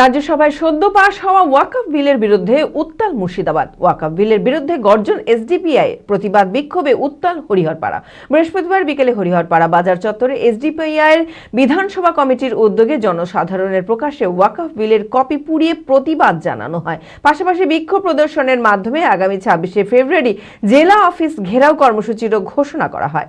রাজ্যসভায় সদ্য পাশ হওয়া ওয়াকফ বিলের বিরুদ্ধে উত্তাল মুর্শিদাবাদ। ওয়াকফ বিলের বিরুদ্ধে গর্জন এসডিপিআই প্রতিবাদ বিক্ষোভে উত্তাল হরিহরপাড়া। বৃহস্পতিবার বিকেলে হরিহরপাড়া বাজার চত্বরে এসডিপিআই এর বিধানসভা কমিটির উদ্যোগে জনসাধারণের প্রকাশ্যে ওয়াকফ বিলের কপি পুড়িয়ে প্রতিবাদ জানানো হয়। পাশাপাশি বিক্ষোভ প্রদর্শনের মাধ্যমে আগামী ছাব্বিশে ফেব্রুয়ারি জেলা অফিস ঘেরাও কর্মসূচিরও ঘোষণা করা হয়।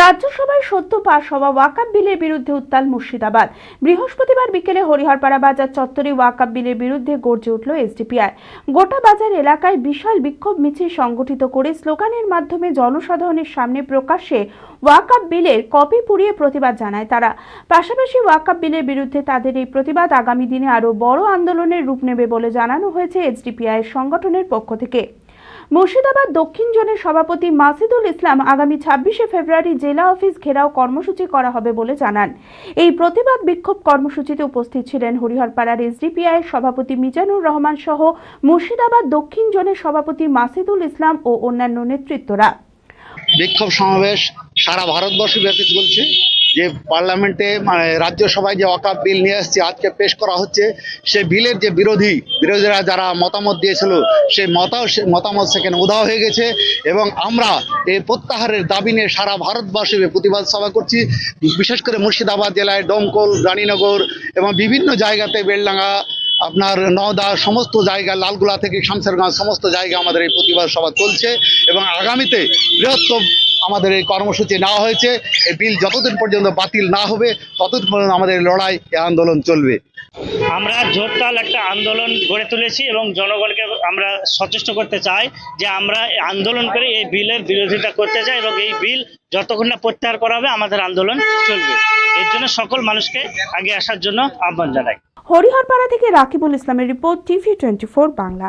রাজ্যসভায় সদ্য পাশ হওয়া ওয়াকাব বিলের বিরুদ্ধে উত্তাল মুর্শিদাবাদ। বৃহস্পতিবার বিকেলে হরিহরপাড়া বাজার চত্বরে ওয়াকাব বিলের বিরুদ্ধে গর্জে উঠল এসডিপিআই। গোটা বাজার এলাকায় বিশাল বিক্ষোভ মিছিল সংগঠিত করে স্লোগানের মাধ্যমে জনসাধারণের সামনে প্রকাশ্যে ওয়াকাব বিলের কপি পুড়িয়ে প্রতিবাদ জানায় তারা। পাশাপাশি ওয়াকাব বিলের বিরুদ্ধে তাদের এই প্রতিবাদ আগামী দিনে আরও বড় আন্দোলনের রূপ নেবে বলে জানানো হয়েছে এসডিপিআই সংগঠনের পক্ষ থেকে। মুর্শিদাবাদ দক্ষিণ জোনের সভাপতি মাসিদুল ইসলাম আগামী ছাব্বিশে ফেব্রুয়ারি জেলা অফিস ঘেরাও কর্মসূচি করা হবে বলে জানান। এই প্রতিবাদ বিক্ষোভ কর্মসূচিতে উপস্থিত ছিলেন হরিহরপাড়ার এসডিপিআই সভাপতি মিজানুর রহমান সহ মুর্শিদাবাদ দক্ষিণ জোনের সভাপতি মাসিদুল ইসলাম ও অন্যান্য নেতৃত্বরা। বিক্ষোভ সমাবেশ সারা ভারতবর্ষ ব্যাপী চলছে। যে পার্লামেন্টে মানে রাজ্যসভায় যে ওয়াকাপ বিল নিয়ে আসছে আজকে পেশ করা হচ্ছে, সে বিলের যে বিরোধী, বিরোধীরা যারা মতামত দিয়েছিল সেই মতা মতামত সেখানে উধাও হয়ে গেছে এবং আমরা এই প্রত্যাহারের দাবি নিয়ে সারা ভারতবর্ষে প্রতিবাদ সভা করছি। বিশেষ করে মুর্শিদাবাদ জেলায় দমকল, রানীনগর এবং বিভিন্ন জায়গাতে বেলডাঙ্গা, আপনার নওদা, সমস্ত জায়গা, লালগুলা থেকে শামসেরগঞ্জ সমস্ত জায়গা আমাদের এই প্রতিবাদ সভা চলছে এবং আগামীতে বৃহত্তম আমাদের এই কর্মসূচি নেওয়া হয়েছে। এই বিল যতদিন পর্যন্ত বাতিল না হবে ততদিন পর্যন্ত আমাদের লড়াই এই আন্দোলন চলবে। আমরা জোরতাল একটা আন্দোলন গড়ে তুলেছি এবং জনগণকে আমরা সচেষ্ট করতে চাই যে আমরা আন্দোলন করে এই বিলের বিরোধিতা করতে চাই এবং এই বিল যতক্ষণ না প্রত্যাহার করা হবে আমাদের আন্দোলন চলবে। এর জন্য সকল মানুষকে আগে আসার জন্য আহ্বান জানাই। হরিহরপাড়া থেকে রাকিবুল ইসলামের report TV twenty four Bangla.